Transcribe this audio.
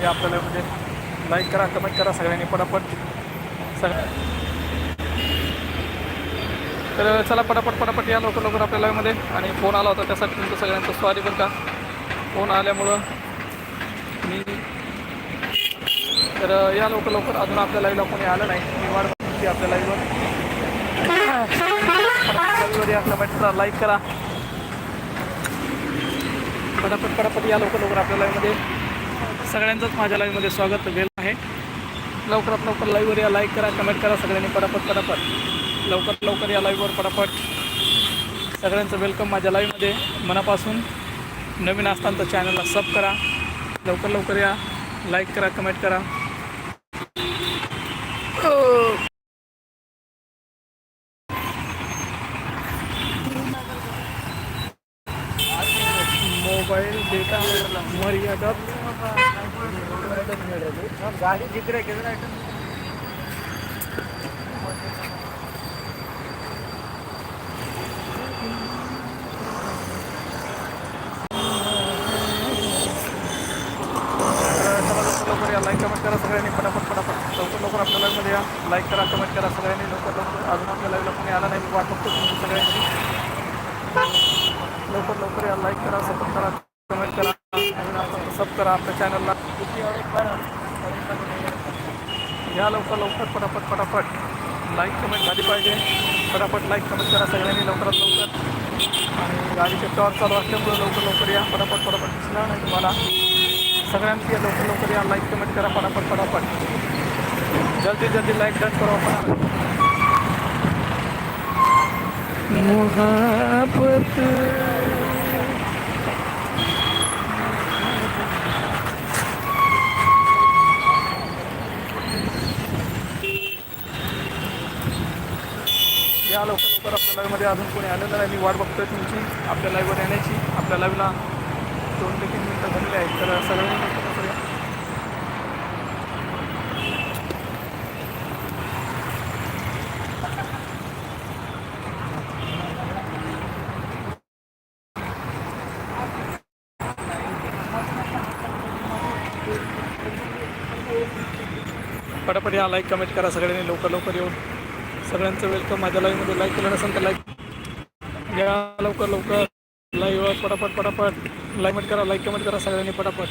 हे आपल्याला म्हणजे लाईक करा कमेंट करा सगळ्यांनी पटापट. सग तर चला पटापट पटापट या लवकर लवकर आपल्या लाईव्हमध्ये आणि फोन आला होता त्यासाठी तुमचं सगळ्यांचं स्वारी बरं का. फोन आल्यामुळं मी तर या लवकर लवकर. अजून आपल्या लाईव्हला कोणी आलं नाही. मी वाट बघते आपल्या लाईव्हवर लाईव्हवर या करा लाईक करा. पटापट पटापट या लवकर लवकर आपल्या लाईव्हमध्ये सगळ्यांचंच माझ्या लाईव्हमध्ये स्वागत वेल आहे. लवकरात लवकर लाईव्हवर या लाईक करा कमेंट करा सगळ्यांनी पटापट पटापट. लवकर लवकर या लाईव्हवर पटापट. सगळ्यांचं वेलकम माझ्या लाईव्हमध्ये मनापासून नवीन असताना चॅनलला सब करा. लवकर लवकर या. लाईक करा कमेंट करा. मोबाईल डेटा मर्यादात गाडी जिकडे तर चला लवकर लवकर या लाईक कमेंट करा सगळ्यांनी फटाफट पटापट लवकर लवकर आपल्या लाईव्हमध्ये या लाईक करा कमेंट करा सगळ्यांनी लवकर लवकर अजून आपल्या लाईव्हला कोणी आला नाही मी वाट बघतो सगळ्यांनी लवकर लवकर या लाईक करा सपोर्ट करा, कमेंट करा, सब करा आपल्या चॅनलला या लवकर लवकर पटापट पटापट लाईक कमेंट झाली पाहिजे पटापट लाईक कमेंट करा सगळ्यांनी लवकरात लवकर आणि गाडीचे टॉर चालू असल्यामुळे लवकर लवकर या पटापट पटापट दिसणार नाही तुम्हाला सगळ्यांची या लवकर लवकर या लाईक कमेंट करा, फटाफट फटाफट। जल्दी जल्दी लाईक डन करो आपण मोहब्बत या लवकर लवकर आपल्या लाईव्हमध्ये अजून कोणी आलेलं नाही मी वाट बघतोय तुमची आपल्या लाईव्हवर येण्याची. आपल्या लाईव्हला दोन ते तीन मिनटं झालेली आहेत तर सगळ्यांनी पटापट या लाईक कमेंट करा सगळ्यांनी लवकर लवकर येऊन. सगळ्यांचं वेलकम माझ्या लाईव्हमध्ये लाईक केलं नसेल तर लाईक या लवकर लवकर. लाईव्ह पटापट पटापट. लाईक करा. लाईक कमेंट करा सगळ्यांनी पटापट.